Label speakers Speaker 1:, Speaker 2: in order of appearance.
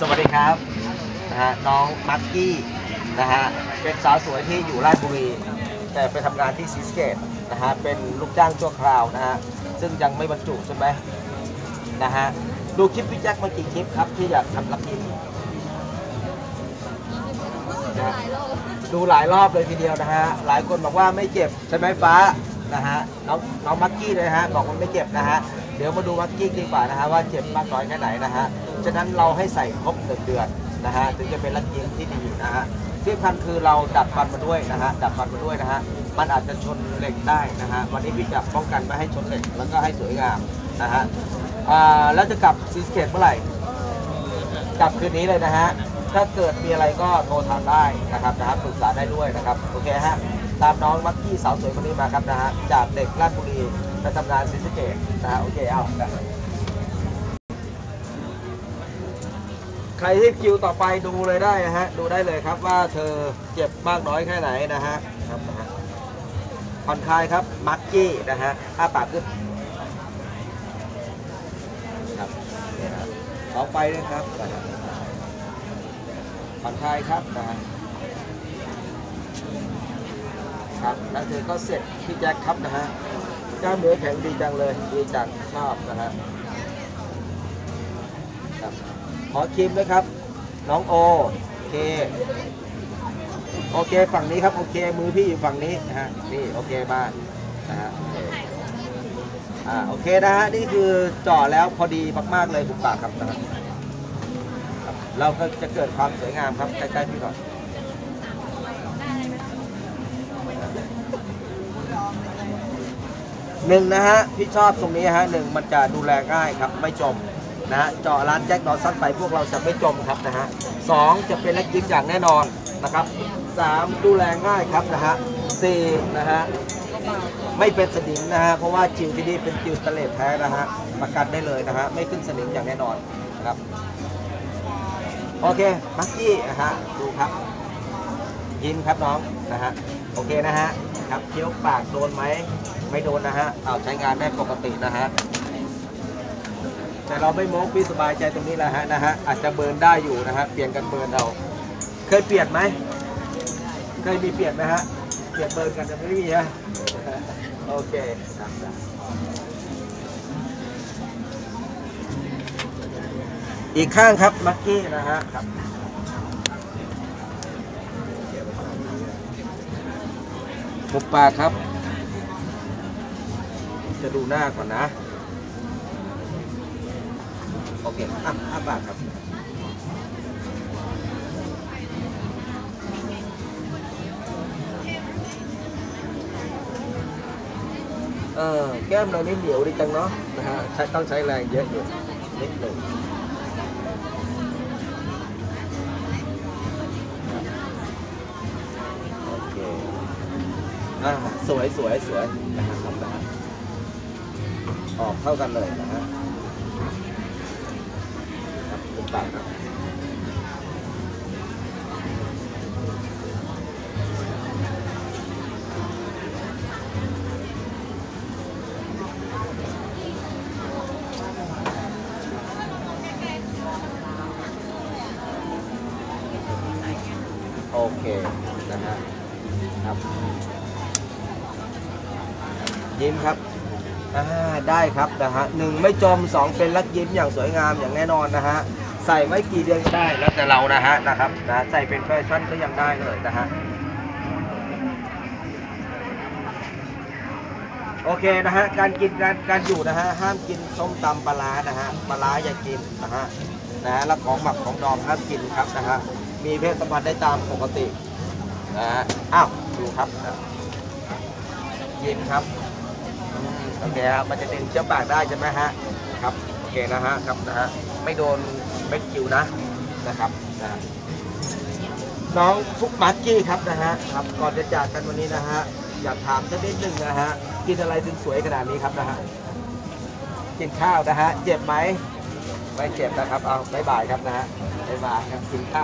Speaker 1: สวัสดีครับนะฮะน้องมักกี้นะฮะเป็นสาวสวยที่อยู่ราชบุรี แต่ไปทำงานที่ซีสเกตนะฮะเป็นลูกจ้างชั่วคราวนะฮะซึ่งยังไม่บรรจุใช่ไหมนะฮะดูคลิปพี่แจ็คมากี่คลิปครับที่อยากทำลักกินนะดูหลายรอบเลยทีเดียวนะฮะหลายคนบอกว่าไม่เจ็บใช่ไหมฟ้านะฮะน้องน้องมักกี้เลยฮะบอกว่าไม่เจ็บนะฮะ เดี๋ยวมาดูมักกี้ดีกว่านะฮะว่าเจ็บมากน้อยแค่ไหนนะฮะฉะนั้นเราให้ใส่ครบหนึ่งเดือนนะฮะถึงจะเป็นลักยิงที่ดีนะฮะที่สำคัญคือเราดัดฟันมาด้วยนะฮะดัดฟันมาด้วยนะฮะมันอาจจะชนเหล็กได้นะฮะวันนี้พี่จะป้องกันไม่ให้ชนเหล็กแล้วก็ให้สวยงามนะฮะอ่าแล้วจะกลับซีสเกตเมื่อไหร่กลับคืนนี้เลยนะฮะถ้าเกิดมีอะไรก็โทรถามได้นะครับนะครับปรึกษาได้ด้วยนะครับโอเคฮะ ตามน้องมักกี้สาวสวยคนนี้มาครับนะฮะจากเด็กราชบุรีไปทำงานซีสเกตนะฮะโอเคเอาใครที่คิวต่อไปดูเลยได้นะฮะดูได้เลยครับว่าเธอเจ็บมากน้อยแค่ไหนนะฮะครับนะฮะผ่อนคลายครับมักกี้นะฮะอ้าปากขึ้นครับนี่ครับต่อไปเลยครับผ่อนคลายครับนะฮะ ครับแล้วเธอก็เสร็จพี่แจ็คครับนะฮะกล้ามเนื้อแข็งดีจังเลยดีจังชอบนะฮะครับขอคิมด้วยครับ น้องโอโอเคโอเคฝั่งนี้ครับโอเคมือพี่อยู่ฝั่งนี้นะฮะนี่โอเคมากนะฮะโอเคอ่าโอเคนะฮะนี่คือจ่อแล้วพอดีมากๆเลยบุกปากครับนะฮะครับเราก็จะเกิดความสวยงามครับใกล้ๆพี่ก่อน หนึ่งนะฮะพี่ชอบตรงนี้ฮะหนึ่งมันจะดูแลง่ายครับไม่จมนะฮะเจาะร้านแจ็คดอสันไปพวกเราจะไม่จมครับนะฮะสองจะเป็นเล็กยิ้มอย่างแน่นอนนะครับสามดูแลง่ายครับนะฮะสี่นะฮะไม่เป็นสนิมนะฮะเพราะว่าจิวที่นี่เป็นจิวสเตเลสแท้นะฮะประกันได้เลยนะฮะไม่ขึ้นสนิมอย่างแน่นอนครับโอเคมักกี้นะฮะดูครับยิ้มครับน้องนะฮะ โอเคนะฮะครับเคี้ยวปากโดนไหมไม่โดนนะฮะเอาใช้งานได้ปกตินะฮะแต่เราไม่โม้พี่สบายใจตรงนี้แหละฮะนะฮะอาจจะเบิร์นได้อยู่นะฮะเปลี่ยนกันเบิร์นเอาเคยเปลี่ยนไหมเคยมีเปลี่ยนไหมฮะเปลี่ยนเบิร์นกันจะไม่มีฮะโอเคครับอีกข้างครับมักกี้นะฮะครับ มุมปาครับ จะดูหน้าก่อนนะ โอเคอะอ้าปากครับเออแก้มเรานี่เหนียวดีจังเนาะนะฮะใช้ต้องใช้แรงเยอะอยู่นิดหนึ่ง อ่าสวยสวยสวยนะครับนะฮะออกเท่ากันเลยนะฮะครับมุมปากครับโอเค นะฮะครับ ยิ้มครับอ่าได้ครับนะฮะหนึ่งไม่จมสองเป็นลักยิ้มอย่างสวยงามอย่างแน่นอนนะฮะใส่ไม่กี่เดือนก็ได้แล้วแต่เรานะฮะนะครับนะใส่เป็นแฟชั่นก็ยังได้เลยนะฮะโอเคนะฮะการกินการการอยู่นะฮะห้ามกินส้มตำปลานะฮะปลาร้าอย่ากินนะฮะนะฮะแล้วของหมักของดองห้ามกินครับนะฮะมีเพศสัมพันธ์ได้ตามปกตินะฮะอ้าวดูครับยิ้มครับ โอเคครับมันจะดึงเชื้อปากได้ใช่ไหมฮะครับโอเคนะฮะครับนะฮะไม่โดนเม็ดคิวนะนะครับนะฮะน้องฟุกมาร์กี้ครับนะฮะครับก่อนจะจากกันวันนี้นะฮะอยากถามสักนิดหนึ่งนะฮะกินอะไรถึงสวยขนาดนี้ครับนะฮะกินข้าวนะฮะเจ็บไหมไม่เจ็บนะครับเอาบายบายครับนะฮะบายบายครับกินข้าว